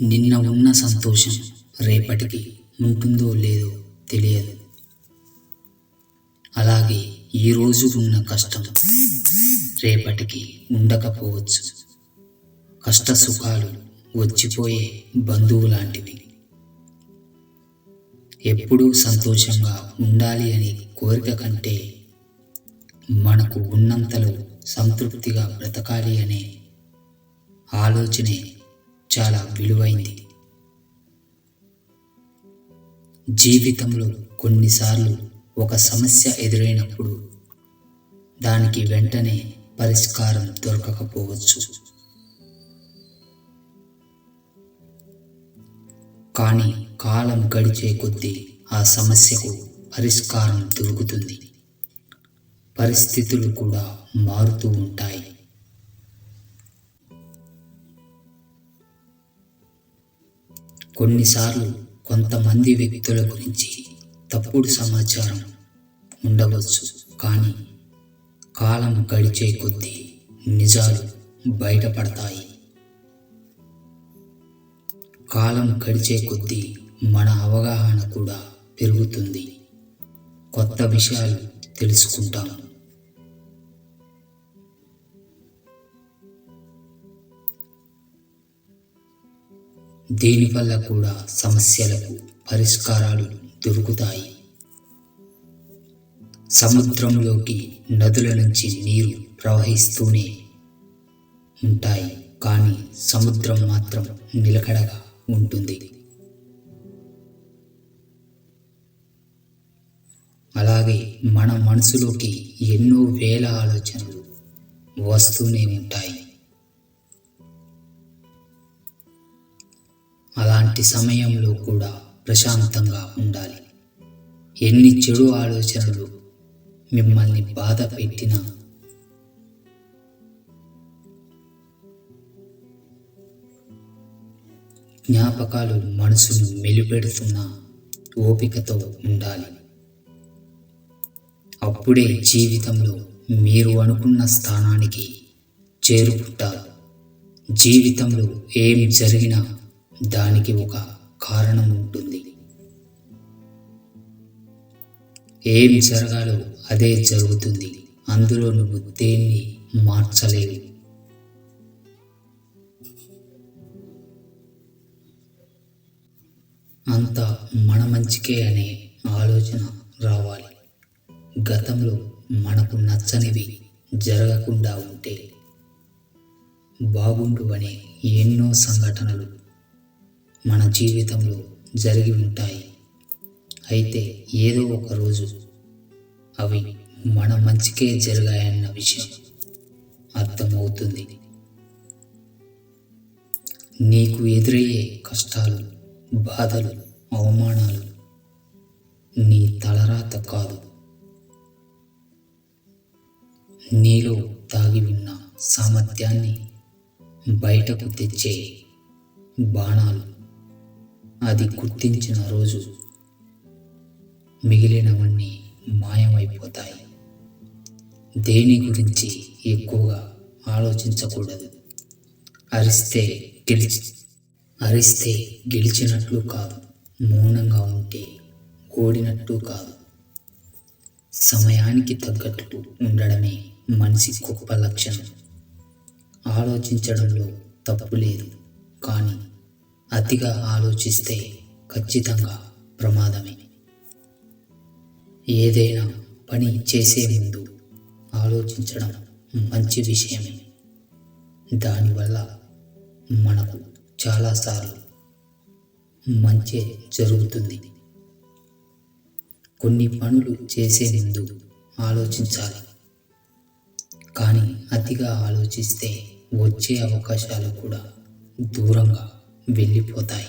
నిన్న ఉన్న సంతోషం రేపటికి ఉంటుందో లేదో తెలియదు. అలాగే ఈరోజు ఉన్న కష్టం రేపటికి ఉండకపోవచ్చు. కష్ట సుఖాలు వచ్చిపోయే బంధువు లాంటివి ఎప్పుడూ సంతోషంగా ఉండాలి అనే కోరిక కంటే మనకు ఉన్నంతలో సంతృప్తిగా బ్రతకాలి అనే ఆలోచనే చాలా విలువైంది. జీవితంలో కొన్నిసార్లు ఒక సమస్య ఎదురైనప్పుడు దానికి వెంటనే పరిష్కారం దొరకకపోవచ్చు. కానీ కాలం గడిచే కొద్దీ ఆ సమస్యకు పరిష్కారం దొరుకుతుంది. పరిస్థితులు కూడా మారుతూ ఉంటాయి. కొన్నిసార్లు కొంతమంది వ్యక్తుల గురించి తప్పుడు సమాచారం ఉండవచ్చు. కానీ కాలం గడిచే కొద్దీ నిజాలు బయటపడతాయి. కాలం గడిచే కొద్దీ మన అవగాహన కూడా పెరుగుతుంది. కొత్త విషయాలు తెలుసుకుంటాము. దీనివల్ల కూడా సమస్యలకు పరిష్కారాలు దొరుకుతాయి? సముద్రంలోకి నదుల నుంచి నీరు ప్రవహిస్తూనే ఉంటాయి కానీ సముద్రం మాత్రం నిలకడగా ఉంటుంది. అలాగే మన మనసులోకి ఎన్నో వేల ఆలోచనలు వస్తూనే ఉంటాయి. అలాంటి సమయంలో కూడా ప్రశాంతంగా ఉండాలి. ఎన్ని చెడు ఆలోచనలు మిమ్మల్ని బాధ పెట్టినా జ్ఞాపకాలు మనసును మెలిపెడుతున్న ఓపికతో ఉండాలి. అప్పుడే జీవితంలో మీరు అనుకున్న స్థానానికి చేరుకుంటారు. జీవితంలో ఏం జరిగినా దానికి ఒక కారణం ఉంటుంది ఏం జరగాలో అదే జరుగుతుంది. అందులో నువ్వు దేన్ని మార్చలేవు. అంత మన మంచికే అనే ఆలోచన రావాలి. గతంలో మనకు నచ్చనివి జరగకుండా ఉంటే బాగుండు అనే ఎన్నో సంఘటనలు మన జీవితంలో జరిగి ఉంటాయి. అయితే ఏదో ఒక రోజు అవి మన మంచికే జరిగాయన్న విషయం అర్థమవుతుంది. నీకు ఎదురయ్యే కష్టాలు బాధలు అవమానాలు నీ తలరాత కాదు. నీలో తాగి ఉన్న సామర్థ్యాన్ని బయటకు తెచ్చే బాణాలు అది గుర్తించిన రోజు మిగిలినవన్నీ మాయమైపోతాయి. దేని గురించి ఎక్కువగా ఆలోచించకూడదు. అరిస్తే గెలిచి అరిస్తే గెలిచినట్లు కాదు. మౌనంగా ఉంటే ఓడినట్టు కాదు. సమయానికి తగ్గట్టు ఉండడమే మనిషి గొప్ప లక్షణం. ఆలోచించడంలో తప్పు లేదు. కానీ అతిగా ఆలోచిస్తే ఖచ్చితంగా ప్రమాదమే. ఏదైనా పని చేసే ముందు ఆలోచించడం మంచి విషయమే. దానివల్ల మనకు చాలాసార్లు మంచి జరుగుతుంది. కొన్ని పనులు చేసే ముందు ఆలోచించాలి. కానీ అతిగా ఆలోచిస్తే వచ్చే అవకాశాలు కూడా దూరంగా వెళ్ళిపోతాయి.